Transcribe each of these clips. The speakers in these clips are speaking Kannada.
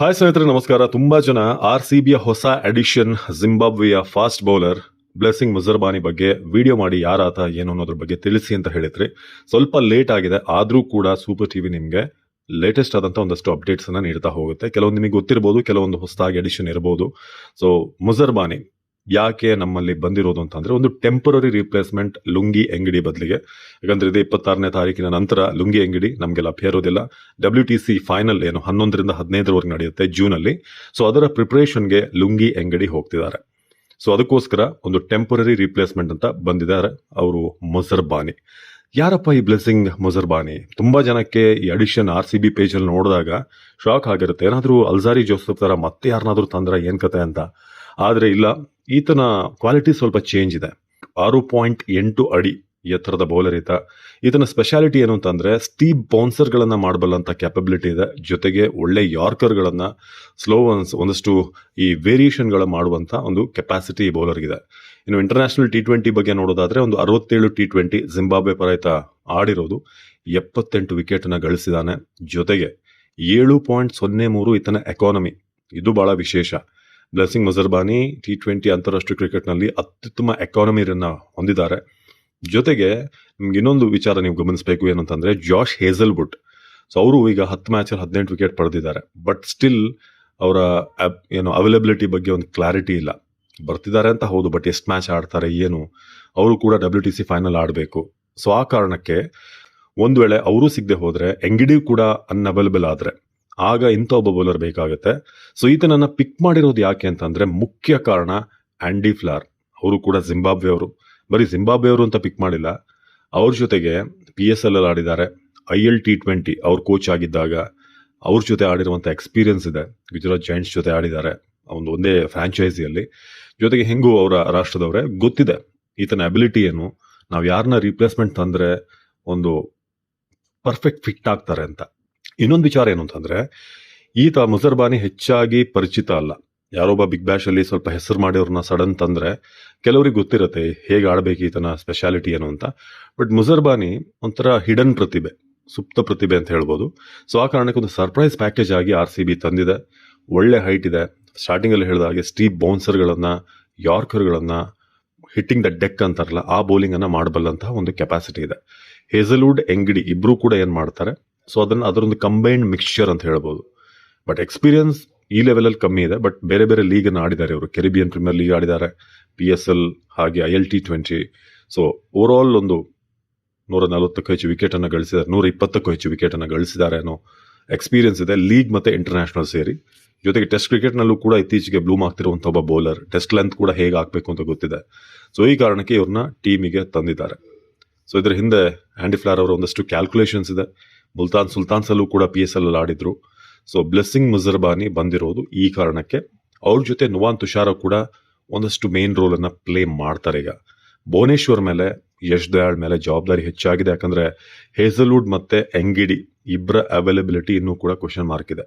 ಹಾಯ್ ಸ್ನೇಹಿತರೆ, ನಮಸ್ಕಾರ. ತುಂಬಾ ಜನ ಆರ್ ಸಿ ಬಿಯ ಹೊಸ ಅಡಿಷನ್ ಜಿಂಬಾಬ್ವೆಯ ಫಾಸ್ಟ್ ಬೌಲರ್ ಬ್ಲೆಸ್ಸಿಂಗ್ ಮುಜರ್ಬಾನಿ ಬಗ್ಗೆ ವಿಡಿಯೋ ಮಾಡಿ ಯಾರಾತ, ಏನು ಅನ್ನೋದ್ರ ಬಗ್ಗೆ ತಿಳಿಸಿ ಅಂತ ಹೇಳಿದ್ರಿ. ಸ್ವಲ್ಪ ಲೇಟ್ ಆಗಿದೆ. ಆದರೂ ಕೂಡ ಸೂಪರ್ ಟಿವಿ ನಿಮಗೆ ಲೇಟೆಸ್ಟ್ ಆದಂತ ಒಂದಷ್ಟು ಅಪ್ಡೇಟ್ಸ್ ಅನ್ನ ನೀಡ್ತಾ ಹೋಗುತ್ತೆ. ಕೆಲವೊಂದು ನಿಮಗೆ ಗೊತ್ತಿರಬಹುದು ಕೆಲವೊಂದು ಹೊಸದಾಗಿ ಎಡಿಷನ್ ಇರಬಹುದು ಸೊ ಮುಜರ್ಬಾನಿ ಯಾಕೆ ನಮ್ಮಲ್ಲಿ ಬಂದಿರೋದು ಅಂತಂದ್ರೆ ಒಂದು ಟೆಂಪರರಿ ರಿಪ್ಲೇಸ್ಮೆಂಟ್ ಲುಂಗಿ ಅಂಗಡಿ ಬದಲಿಗೆ. ಯಾಕಂದ್ರೆ ಇದು ಇಪ್ಪತ್ತಾರನೇ ತಾರೀಕಿನ ನಂತರ ಲುಂಗಿ ಅಂಗಡಿ ನಮಗೆ ಲಭ್ಯ ಇರೋದಿಲ್ಲ. ಡಬ್ಲ್ಯೂ ಟಿ ಸಿ ಫೈನಲ್ ಏನು ಹನ್ನೊಂದರಿಂದ ಹದಿನೈದರವರೆಗೆ ನಡೆಯುತ್ತೆ ಜೂನ್ ಅಲ್ಲಿ ಸೊ ಅದರ ಪ್ರಿಪರೇಷನ್ಗೆ ಲುಂಗಿ ಅಂಗಡಿ ಹೋಗ್ತಿದ್ದಾರೆ. ಸೊ ಅದಕ್ಕೋಸ್ಕರ ಒಂದು ಟೆಂಪರರಿ ರಿಪ್ಲೇಸ್ಮೆಂಟ್ ಅಂತ ಬಂದಿದ್ದಾರೆ ಅವರು ಮೊಸರ್ಬಾನಿ ಯಾರಪ್ಪ ಈ ಬ್ಲೆಸ್ಸಿಂಗ್ ಮೊಸರ್ಬಾನಿ ತುಂಬಾ ಜನಕ್ಕೆ ಈ ಅಡಿಷನ್ ಆರ್ ಸಿ ಬಿ ಪೇಜಲ್ಲಿ ನೋಡಿದಾಗ ಶಾಕ್ ಆಗಿರುತ್ತೆ. ಏನಾದರೂ ಅಲ್ಜಾರಿ ಜೋಸಫ್ ತರ ಮತ್ತೆ ಯಾರನ್ನಾದರೂ ತಂದ್ರೆ ಏನ್ ಕತೆ ಅಂತ? ಆದ್ರೆ ಇಲ್ಲ, ಈತನ ಕ್ವಾಲಿಟಿ ಸ್ವಲ್ಪ ಚೇಂಜ್ ಇದೆ. ಆರು ಪಾಯಿಂಟ್ ಎಂಟು ಅಡಿ ಎತ್ತರದ ಬೌಲರ್ ಈತ. ಈತನ ಸ್ಪೆಷಾಲಿಟಿ ಏನು ಅಂತಂದ್ರೆ ಸ್ಟೀಪ್ ಬೌನ್ಸರ್ ಮಾಡಬಲ್ಲಂಥ ಕ್ಯಾಪಬಿಲಿಟಿ ಇದೆ. ಜೊತೆಗೆ ಒಳ್ಳೆ ಯಾರ್ಕರ್ಗಳನ್ನು ಸ್ಲೋ ಒನ್ಸ್ ಒಂದಷ್ಟು ಈ ವೇರಿಯೇಷನ್ ಮಾಡುವಂಥ ಒಂದು ಕೆಪಾಸಿಟಿ ಬೌಲರ್ಗಿದೆ ಇನ್ನು ಇಂಟರ್ನ್ಯಾಷನಲ್ ಟಿ ಟ್ವೆಂಟಿ ಬಗ್ಗೆ ನೋಡೋದಾದ್ರೆ ಒಂದು ಅರವತ್ತೇಳು ಟಿ ಟ್ವೆಂಟಿ ಜಿಂಬಾಬ್ವೆ ಪರ ಈತ ಆಡಿರೋದು. ಎಪ್ಪತ್ತೆಂಟು ವಿಕೆಟನ್ನು ಗಳಿಸಿದಾನೆ. ಜೊತೆಗೆ ಏಳು ಪಾಯಿಂಟ್ ಸೊನ್ನೆ ಮೂರು ಈತನ ಎಕಾನಮಿ ಇದು ಭಾಳ ವಿಶೇಷ. ಬ್ಲೆಸ್ಸಿಂಗ್ ಮಜರ್ಬಾನಿ ಟಿ ಟ್ವೆಂಟಿ ಅಂತಾರಾಷ್ಟ್ರೀಯ ಕ್ರಿಕೆಟ್ನಲ್ಲಿ ಅತ್ಯುತ್ತಮ ಎಕಾನಮಿಯನ್ನ ಹೊಂದಿದ್ದಾರೆ. ಜೊತೆಗೆ ನಿಮ್ಗೆ ಇನ್ನೊಂದು ವಿಚಾರ ನೀವು ಗಮನಿಸಬೇಕು ಏನಂತಂದರೆ ಜಾಶ್ ಹೇಸಲ್ವುಡ್ ಸೊ ಅವರು ಈಗ ಹತ್ತು ಮ್ಯಾಚಲ್ಲಿ ಹದಿನೆಂಟು ವಿಕೆಟ್ ಪಡೆದಿದ್ದಾರೆ. ಬಟ್ ಸ್ಟಿಲ್ ಅವರ ಏನು ಅವೈಲಬಿಲಿಟಿ ಬಗ್ಗೆ ಒಂದು ಕ್ಲಾರಿಟಿ ಇಲ್ಲ. ಬರ್ತಿದ್ದಾರೆ ಅಂತ ಹೌದು ಬಟ್ ಎಷ್ಟು ಮ್ಯಾಚ್ ಆಡ್ತಾರೆ, ಏನು? ಅವರು ಕೂಡ ಡಬ್ಲ್ಯೂ ಟಿ ಸಿ ಫೈನಲ್ ಆಡಬೇಕು. ಸೊ ಆ ಕಾರಣಕ್ಕೆ ಒಂದು ವೇಳೆ ಅವರು ಸಿಗದೆ ಹೋದರೆ ಎಂಗಿಡಿ ಕೂಡ ಅನ್ಅವೈಲಬಲ್ ಆದ್ರೆ ಆಗ ಇಂಥ ಒಬ್ಬ ಬೌಲರ್ ಬೇಕಾಗುತ್ತೆ. ಸೊ ಈತನನ್ನ ಪಿಕ್ ಮಾಡಿರೋದು ಯಾಕೆ ಅಂತಂದರೆ ಮುಖ್ಯ ಕಾರಣ ಆಂಡಿ ಫ್ಲಾರ್ ಅವರು ಕೂಡ ಜಿಂಬಾಬ್ವೆ ಅವರು ಬರೀ ಜಿಂಬಾಬ್ವೆ ಅವರು ಅಂತ ಪಿಕ್ ಮಾಡಿಲ್ಲ. ಅವ್ರ ಜೊತೆಗೆ ಪಿ ಎಸ್ ಎಲ್ ಅಲ್ಲಿ ಆಡಿದ್ದಾರೆ. ಐ ಎಲ್ ಟಿ ಟ್ವೆಂಟಿ ಅವ್ರ ಕೋಚ್ ಆಗಿದ್ದಾಗ ಅವ್ರ ಜೊತೆ ಆಡಿರುವಂಥ ಎಕ್ಸ್ಪೀರಿಯನ್ಸ್ ಇದೆ. ಗುಜರಾತ್ ಜೈಂಟ್ಸ್ ಜೊತೆ ಆಡಿದ್ದಾರೆ. ಒಂದು ಒಂದೇ ಫ್ರಾಂಚೈಸಿಯಲ್ಲಿ ಜೊತೆಗೆ ಹೆಂಗೂ ಅವರ ರಾಷ್ಟ್ರದವರೇ. ಗೊತ್ತಿದೆ. ಈತನ ಅಬಿಲಿಟಿ ಏನು. ನಾವು ಯಾರನ್ನ ರಿಪ್ಲೇಸ್ಮೆಂಟ್ ತಂದ್ರೆ ಒಂದು ಪರ್ಫೆಕ್ಟ್ ಫಿಟ್ ಆಗ್ತಾರೆ ಅಂತ. ಇನ್ನೊಂದು ವಿಚಾರ ಏನು ಅಂತಂದ್ರೆ ಈತ ಮುಜರ್ಬಾನಿ ಹೆಚ್ಚಾಗಿ ಪರಿಚಿತ ಅಲ್ಲ. ಯಾರೊಬ್ಬ ಬಿಗ್ ಬ್ಯಾಶ್ ಅಲ್ಲಿ ಸ್ವಲ್ಪ ಹೆಸರು ಮಾಡಿವ್ರನ್ನ ಸಡನ್ ತಂದ್ರೆ, ಕೆಲವರಿಗೆ ಗೊತ್ತಿರತ್ತೆ ಹೇಗೆ ಆಡಬೇಕು ಈತನ ಸ್ಪೆಷಾಲಿಟಿ ಏನು ಅಂತ. ಬಟ್ ಮುಜರ್ಬಾನಿ ಒಂಥರ ಹಿಡನ್ ಪ್ರತಿಭೆ, ಸುಪ್ತ ಪ್ರತಿಭೆ ಅಂತ ಹೇಳ್ಬೋದು. ಸೊ ಆ ಕಾರಣಕ್ಕೆ ಒಂದು ಸರ್ಪ್ರೈಸ್ ಪ್ಯಾಕೇಜ್ ಆಗಿ ಆರ್ ಸಿ ಬಿ ತಂದಿದೆ. ಒಳ್ಳೆ ಹೈಟ್ ಇದೆ. ಸ್ಟಾರ್ಟಿಂಗ್ ಅಲ್ಲಿ ಹೇಳಿದ ಹಾಗೆ ಸ್ಟೀಪ್ ಬೌನ್ಸರ್ಗಳನ್ನ ಯಾರ್ಕರ್ಗಳನ್ನ ಹಿಟ್ಟಿಂಗ್ ದ ಡೆಕ್ ಅಂತಾರಲ್ಲ, ಆ ಬೌಲಿಂಗ್ ಅನ್ನ ಮಾಡಬಲ್ಲಂತಹ ಒಂದು ಕೆಪಾಸಿಟಿ ಇದೆ. ಹೇಸಲ್ವುಡ್ ಎಂಗಿಡಿ ಇಬ್ರು ಕೂಡ ಏನ್ ಮಾಡ್ತಾರೆ ಸೊ ಅದನ್ನ ಅದರೊಂದು ಕಂಬೈನ್ಡ್ ಮಿಕ್ಸ್ಚರ್ ಅಂತ ಹೇಳ್ಬೋದು. ಬಟ್ ಎಕ್ಸ್ಪೀರಿಯನ್ಸ್ ಈ ಲೆವೆಲಲ್ಲಿ ಕಮ್ಮಿ ಇದೆ. ಬಟ್ ಬೇರೆ ಬೇರೆ ಲೀಗ್ ಅನ್ನು ಆಡಿದ್ದಾರೆ ಇವರು. ಕೆರಿಬಿಯನ್ ಪ್ರೀಮಿಯರ್ ಲೀಗ್ ಆಡಿದ್ದಾರೆ. ಪಿ ಎಸ್ ಎಲ್ ಹಾಗೆ I L T twenty so over ಒಂದು ನೂರ ನಲವತ್ತಕ್ಕೂ ಹೆಚ್ಚು ವಿಕೆಟ್ ಅನ್ನು ಗಳಿಸಿದ್ದಾರೆ. ನೂರ ಇಪ್ಪತ್ತಕ್ಕೂ ಹೆಚ್ಚು ವಿಕೆಟ್ ಅನ್ನು ಗಳಿಸಿದ್ದಾರೆ ಅನ್ನೋ ಎಕ್ಸ್ಪೀರಿಯನ್ಸ್ ಇದೆ. ಲೀಗ್ ಮತ್ತೆ ಇಂಟರ್ನ್ಯಾಷನಲ್ ಸೇರಿ. ಜೊತೆಗೆ ಟೆಸ್ಟ್ ಕ್ರಿಕೆಟ್ನಲ್ಲೂ ಕೂಡ ಇತ್ತೀಚೆಗೆ ಬ್ಲೂಮ್ ಆಗ್ತಿರುವಂಥ ಒಬ್ಬ ಬೌಲರ್ ಟೆಸ್ಟ್ ಲೆಂತ್ ಕೂಡ ಹೇಗೆ ಆಗಬೇಕು ಅಂತ ಗೊತ್ತಿದೆ. ಸೊ ಈ ಕಾರಣಕ್ಕೆ ಇವ್ರನ್ನ ಟೀಮಿಗೆ ತಂದಿದ್ದಾರೆ. ಸೊ ಇದರ ಹಿಂದೆ ಹ್ಯಾಂಡಿ ಫ್ಲಾರ್ ಅವರ ಒಂದಷ್ಟು ಕ್ಯಾಲ್ಕುಲೇಷನ್ಸ್ ಇದೆ. ಮುಲ್ತಾನ್ ಸುಲ್ತಾನ್ಸಲ್ಲೂ ಕೂಡ ಪಿ ಎಸ್ ಎಲ್ ಆಡಿದ್ರು. ಸೊ ಬ್ಲೆಸ್ಸಿಂಗ್ ಮುಜರ್ಬಾನಿ ಬಂದಿರೋದು ಈ ಕಾರಣಕ್ಕೆ. ಅವ್ರ ಜೊತೆ ನುವಾನ್ ತುಷಾರ ಕೂಡ ಒಂದಷ್ಟು ಮೇನ್ ರೋಲ್ ಅನ್ನ ಪ್ಲೇ ಮಾಡ್ತಾರೆ ಈಗ. ಭುವನೇಶ್ವರ್ ಮೇಲೆ, ಯಶ್ ದಯಾಳ್ ಮೇಲೆ ಜವಾಬ್ದಾರಿ ಹೆಚ್ಚಾಗಿದೆ. ಯಾಕಂದ್ರೆ ಹೇಸಲ್ವುಡ್ ಮತ್ತೆ ಎಂಗಿಡಿ ಇಬ್ಬರ ಅವೈಲಬಿಲಿಟಿ ಇನ್ನೂ ಕೂಡ ಕ್ವಶನ್ ಮಾರ್ಕ್ ಇದೆ.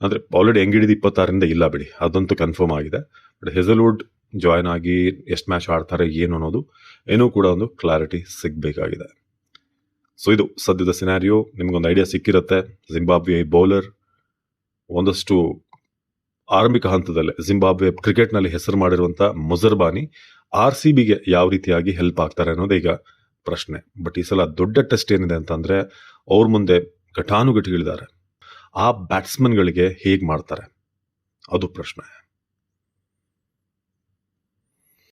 ಅಂದ್ರೆ ಆಲ್ರೆಡಿ ಎಂಗಿಡಿದ ಇಪ್ಪತ್ತಾರರಿಂದ ಇಲ್ಲ ಬಿಡಿ, ಅದಂತೂ ಕನ್ಫರ್ಮ್ ಆಗಿದೆ. ಬಟ್ ಹೆಸಲ್ವುಡ್ ಜಾಯ್ನ್ ಆಗಿ ಎಷ್ಟು ಮ್ಯಾಚ್ ಆಡ್ತಾರೆ ಏನು ಅನ್ನೋದು ಏನೂ ಕೂಡ ಒಂದು ಕ್ಲಾರಿಟಿ ಸಿಗಬೇಕಾಗಿದೆ. ಸೊ ಇದು ಸದ್ಯದ ಸಿನಾರಿಯೋ ನಿಮ್ಗೊಂದು ಐಡಿಯಾ ಸಿಕ್ಕಿರುತ್ತೆ. ಜಿಂಬಾಬ್ವೆ ಬೌಲರ್ ಒಂದಷ್ಟು ಆರಂಭಿಕ ಹಂತದಲ್ಲೇ ಜಿಂಬಾಬ್ವೆ ಕ್ರಿಕೆಟ್ನಲ್ಲಿ ಹೆಸರು ಮಾಡಿರುವಂಥ ಮುಜರ್ಬಾನಿ ಆರ್ ಸಿ ಬಿಗೆ ಯಾವ ರೀತಿಯಾಗಿ ಹೆಲ್ಪ್ ಆಗ್ತಾರೆ ಅನ್ನೋದು ಈಗ ಪ್ರಶ್ನೆ. ಬಟ್ ಈ ಸಲ ದೊಡ್ಡ ಟೆಸ್ಟ್ ಏನಿದೆ ಅಂತಂದರೆ ಅವ್ರ ಮುಂದೆ ಘಟಾನುಘಟಿಗಳಿದ್ದಾರೆ. ಆ ಬ್ಯಾಟ್ಸ್ಮನ್ಗಳಿಗೆ ಹೇಗೆ ಮಾಡ್ತಾರೆ? ಅದು ಪ್ರಶ್ನೆ.